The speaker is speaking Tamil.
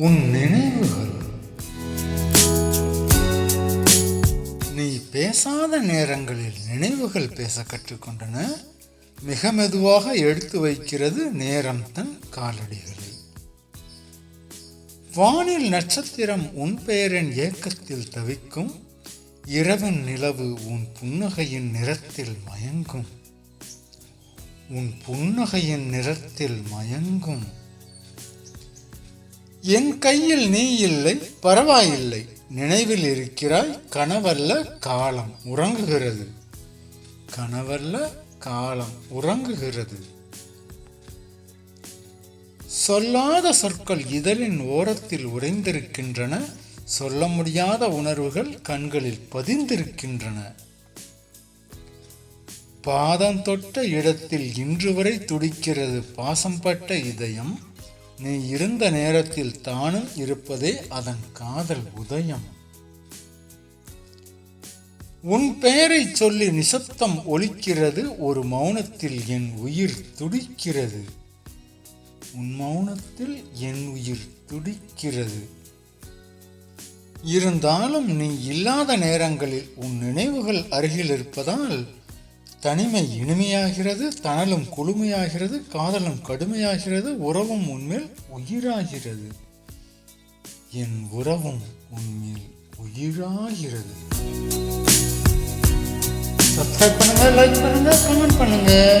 உன் நினைவுகள். நீ பேசாத நேரங்களில் நினைவுகள் பேச கற்றுக்கொண்டன. மிக மெதுவாக எடுத்து வைக்கிறது நேரம் தன் காலடிகளை. வானில் நட்சத்திரம் உன் பெயரின் ஏக்கத்தில் தவிக்கும். இரவின் நிலவு உன் புன்னகையின் நிறத்தில் மயங்கும். உன் புன்னகையின் நிறத்தில் மயங்கும். என் கையில் நீ இல்லை பரவாயில்லை. நினைவில் இருக்கிறாய் கனவல்ல காலம் உறங்குகிறது. கனவல்ல காலம் உறங்குகிறது. சொல்லாத சொற்கள் இதழின் ஓரத்தில் உறைந்திருக்கின்றன சொல்ல முடியாத உணர்வுகள் கண்களில் பதிந்திருக்கின்றன. பாதம் தொட்ட இடத்தில் இன்று வரை துடிக்கிறது பாசம் பட்ட இதயம் நீ இருந்த நேரத்தில் தானும் இருப்பதே அதன் காதல் உதயம். உன் பெயரை சொல்லி நிசப்தம் ஒலிக்கிறது ஒரு மௌனத்தில் என் உயிர் துடிக்கிறது. உன் மௌனத்தில் என் உயிர் துடிக்கிறது. இருந்தாலும் நீ இல்லாத நேரங்களில் உன் நினைவுகள் அருகில் இருப்பதால் தனிமை இனிமையாகிறது தணலும் குளுமையாகிறது காதலும் கடுமையாகிறது உறவும் உன்மேல் உயிராகிறது. என் உறவும் உன்மேல் உயிராகிறது. சப்ஸ்கிரைப் பண்ணுங்க லைக் பண்ணுங்க கமெண்ட் பண்ணுங்க.